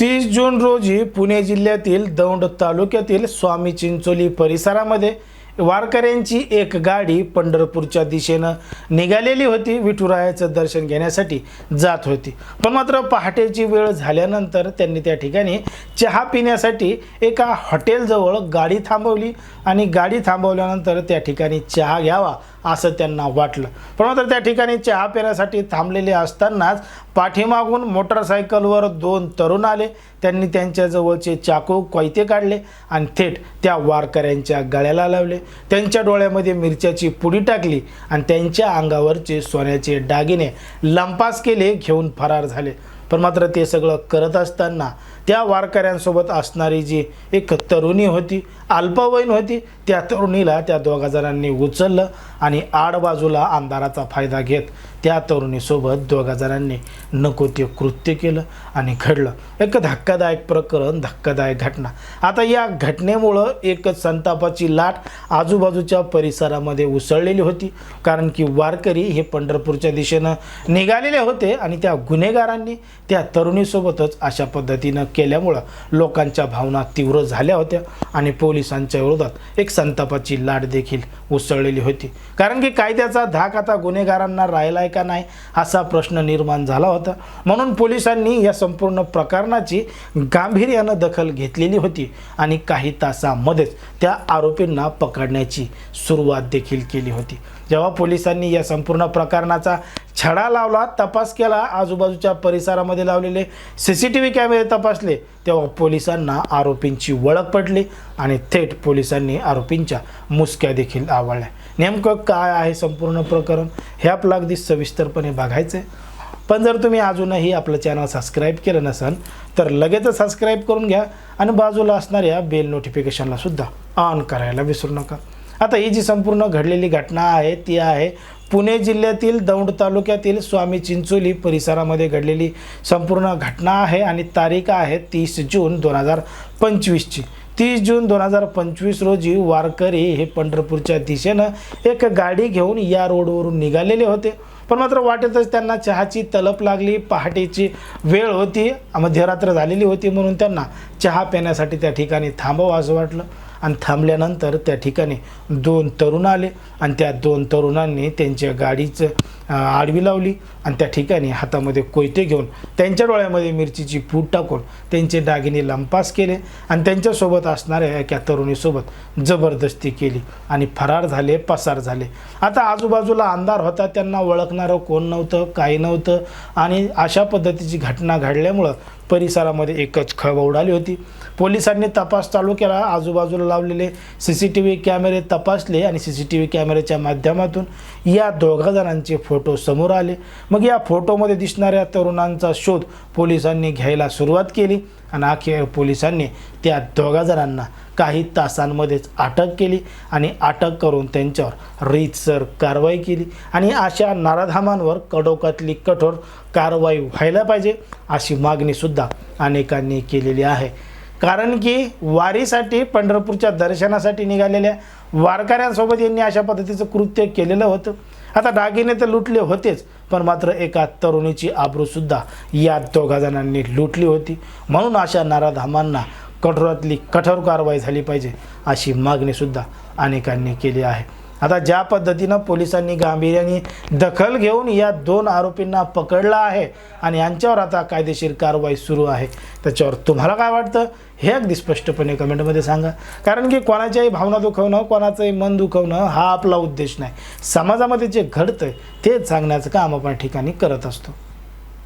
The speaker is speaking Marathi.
तीस जून रोजी पुणे जिल्ह्यातील दौंड तालुक्यातील स्वामी चिंचोली परिसरामध्ये वारकऱ्यांची एक गाडी पंढरपूरच्या दिशेनं निघालेली होती. विठुरायाचं दर्शन घेण्यासाठी जात होती. पण मात्र पहाटेची वेळ झाल्यानंतर त्यांनी त्या ठिकाणी चहा पिण्यासाठी एका हॉटेलजवळ गाडी थांबवली आणि गाडी थांबवल्यानंतर त्या ठिकाणी चहा घ्यावा असं त्यांना वाटलं. पण मात्र त्या ठिकाणी चहा पिण्यासाठी थांबलेले असतानाच पाठीमागून मोटरसायकलवर दोन तरुण आले. त्यांनी त्यांच्याजवळचे चाकू कोयते काढले आणि थेट त्या वारकऱ्यांच्या गळ्याला लावले. त्यांच्या डोळ्यामध्ये मिरच्याची पुडी टाकली आणि त्यांच्या अंगावरचे सोन्याचे दागिने लंपास केले घेऊन फरार झाले. पण मात्र ते सगळं करत असताना त्या वारकऱ्यांसोबत असणारी जी एक तरुणी होती अल्पवयीन होती त्या तरुणीला त्या दोघा जणांनी उचललं आणि आडबाजूला अंधाराचा फायदा घेत त्या तरुणीसोबत दोघा जणांनी नको ते कृत्य केलं आणि घडलं. एक धक्कादायक प्रकरण धक्कादायक घटना. आता या घटनेमुळं एक संतापाची लाट आजूबाजूच्या परिसरामध्ये उसळलेली होती कारण की वारकरी हे पंढरपूरच्या दिशेनं निघालेले होते आणि त्या गुन्हेगारांनी त्या तरुणीसोबतच अशा पद्धतीनं केल्यामुळं लोकांच्या भावना तीव्र झाल्या होत्या आणि पोलिसांच्या विरोधात एक संतापाची लाट देखील उसळलेली होती. कारण की कायद्याचा धाक आता गुन्हेगारांना राहिलाय का नाही असा प्रश्न निर्माण झाला होता. म्हणून पोलिसांनी या संपूर्ण प्रकरणाची गांभीर्यानं दखल घेतलेली होती आणि काही तासामध्येच त्या आरोपींना पकडण्याची सुरुवात देखील केली होती. जेव्हा पोलिसांनी या संपूर्ण प्रकरणाचा छडा लावला तपास केला आजूबाजूच्या परिसरामध्ये लावलेले सी सी टी व्ही कॅमेरे तपास तपासले तेव्हा पोलिसांना आरोपींची ओळख पडली आणि थेट पोलिसांनी आरोपींच्या मुसक्या देखील आवळल्या. नेमकं काय आहे संपूर्ण प्रकरण? हे आपलं अगदी सविस्तरपणे बघायचं आहे. पण जर तुम्ही अजूनही आपलं चॅनल सबस्क्राईब केलं नसेल तर लगेचच सबस्क्राईब करून घ्या आणि बाजूला असणाऱ्या बेल नोटिफिकेशनला सुद्धा ऑन करायला विसरू नका. आता ही जी संपूर्ण घडलेली घटना आहे ती आहे पुणे जिल्ह्यातील दौंड तालुक्यातील स्वामी चिंचोली परिसरामध्ये घडलेली संपूर्ण घटना आहे आणि तारीख आहे तीस जून दोन हजार पंचवीसची. तीस जून दोन हजार पंचवीस रोजी वारकरी हे पंढरपूरच्या दिशेनं एक गाडी घेऊन या रोडवरून निघालेले होते. पण मात्र वाटेतच त्यांना चहाची तलप लागली पहाटेची वेळ होती मध्यरात्र झालेली होती म्हणून त्यांना चहा पिण्यासाठी त्या ठिकाणी थांबावं असं वाटलं. आणि थांबल्यानंतर त्या ठिकाणी दोन तरुण आले आणि त्या दोन तरुणांनी त्यांच्या गाडीचं आडवी लावली आणि त्या ठिकाणी हातामध्ये कोयते घेऊन त्यांच्या डोळ्यामध्ये मिरचीची पूड टाकून त्यांचे दागिने लंपास केले आणि त्यांच्यासोबत असणाऱ्या एका तरुणीसोबत जबरदस्ती केली आणि फरार झाले पसार झाले. आता आजूबाजूला अंधार होता त्यांना ओळखणारं कोण नव्हतं काही नव्हतं आणि अशा पद्धतीची घटना घडल्यामुळं परिसरामध्ये एकच खळबळ उडाली होती. पोलिसांनी तपास चालू केला. आजूबाजूला लावलेले सी सी टी व्ही कॅमेरे तपासले आणि सी सी टी व्ही कॅमेऱ्याच्या माध्यमातून या दोघा जणांचे फोटो समोर आले. मग या फोटोमध्ये दिसणाऱ्या तरुणांचा शोध पोलिसांनी घ्यायला सुरुवात केली आणि अखेर पोलिसांनी त्या दोघा जणांना काही तासांमध्येच अटक केली आणि अटक करून त्यांच्यावर रीतसर कारवाई केली. आणि अशा नाराधामांवर कडोकातली कठोर कारवाई व्हायला पाहिजे अशी मागणीसुद्धा अनेकांनी केलेली आहे. कारण की वारीसाठी पंढरपूरच्या दर्शनासाठी निघालेल्या वारकऱ्यांसोबत यांनी अशा पद्धतीचं कृत्य केलेलं होतं. आता दागिने तर लुटले होतेच पण मात्र एका तरुणीची आबरूसुद्धा या दोघा जणांनी लुटली होती. म्हणून अशा नाराधामांना कठोरातली कठोर कारवाई झाली पाहिजे अशी मागणीसुद्धा अनेकांनी केली आहे. आता ज्या पद्धतीनं पोलिसांनी गांभीर्याने दखल घेऊन या दोन आरोपींना पकडलं आहे आणि यांच्यावर आता कायदेशीर कारवाई सुरू आहे त्याच्यावर तुम्हाला काय वाटतं? हे अगदी स्पष्टपणे कमेंटमध्ये सांगा. कारण की कोणाच्याही भावना दुखवणं कोणाचंही मन दुखवणं हा आपला उद्देश नाही. समाजामध्ये जे घडतं तेच सांगण्याचं काम आपण ठिकाणी करत असतो.